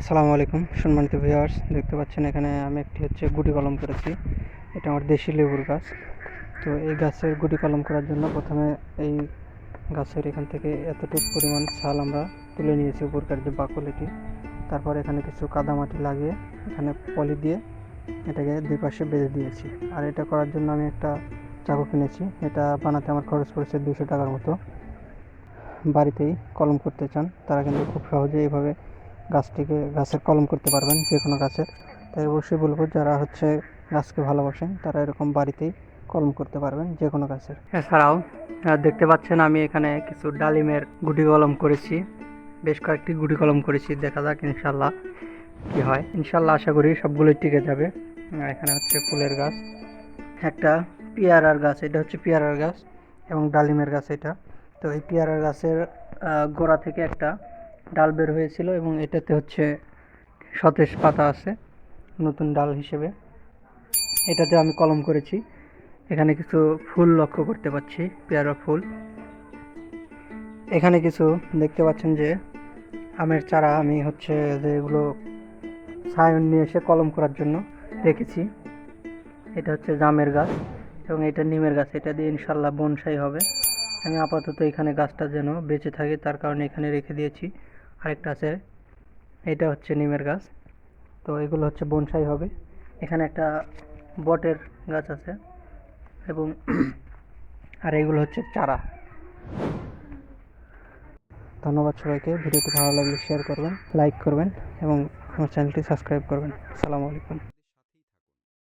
আসসালামু আলাইকুম, সম্মানিত ভিউয়ার্স, দেখতে পাচ্ছেন এখানে আমি একটি হচ্ছে গুটি কলম করেছি। এটা আমার দেশি লেবুর গাছ। তো এই গাছের গুটি কলম করার জন্য প্রথমে এই গাছের এখান থেকে এতটুকু পরিমাণ ছাল আমরা তুলে নিয়েছি, উপরকার যে বাকল এটি। তারপর এখানে কিছু কাদামাটি লাগিয়ে এখানে পলি দিয়ে এটাকে দুই পাশে বেঁধে দিয়েছি। আর এটা করার জন্য আমি একটা চাকু কিনেছি। এটা বানাতে আমার খরচ পড়েছে দুশো টাকার মতো। বাড়িতেই কলম করতে চান, তারা কিন্তু খুব সহজে এইভাবে গাছটিকে গাছের কলম করতে পারবেন যে কোনো গাছের। তাই অবশ্যই বলব, যারা হচ্ছে গাছকে ভালোবাসেন, তারা এরকম বাড়িতেই কলম করতে পারবেন যে কোনো গাছের। এছাড়াও দেখতে পাচ্ছেন আমি এখানে কিছু ডালিমের গুটি কলম করেছি। বেশ কয়েকটি গুটি কলম করেছি, দেখা যাক ইনশাল্লাহ কি হয়। ইনশাল্লাহ আশা করি সবগুলোই টিকে যাবে। এখানে হচ্ছে ফুলের গাছ, একটা পেয়ারার গাছ, এটা হচ্ছে পেয়ারার গাছ এবং ডালিমের গাছ এটা। তো এই পেয়ারার গাছের গোড়া থেকে একটা ডাল বের হয়েছিল এবং এটাতে হচ্ছে সতেজ পাতা আছে, নতুন ডাল হিসেবে। এটাতে আমি কলম করেছি। এখানে কিছু ফুল লক্ষ্য করতে পাচ্ছি, পেয়ারা ফুল। এখানে কিছু দেখতে পাচ্ছেন যে, আমের চারা আমি হচ্ছে যেগুলো সায়ন নিয়ে এসে কলম করার জন্য রেখেছি। এটা হচ্ছে জামের গাছ এবং এটা নিমের গাছ। এটা দিয়ে ইনশাল্লাহ বনসাই হবে। আমি আপাতত এখানে গাছটা যেন বেঁচে থাকে, তার কারণে এখানে রেখে দিয়েছি। আরেকটা আছে। এটা হচ্ছে নিমের গাছ। তো এগুলো হচ্ছে বনসাই হবে। এখানে একটা বটের গাছ আছে এবং আর এগুলো হচ্ছে চারা। ধন্যবাদ সবাইকে। ভিডিওটি ভালো লাগলে শেয়ার করবেন লাইক করবেন এবং আমার চ্যানেলটি সাবস্ক্রাইব করবেন। আসসালামু আলাইকুম।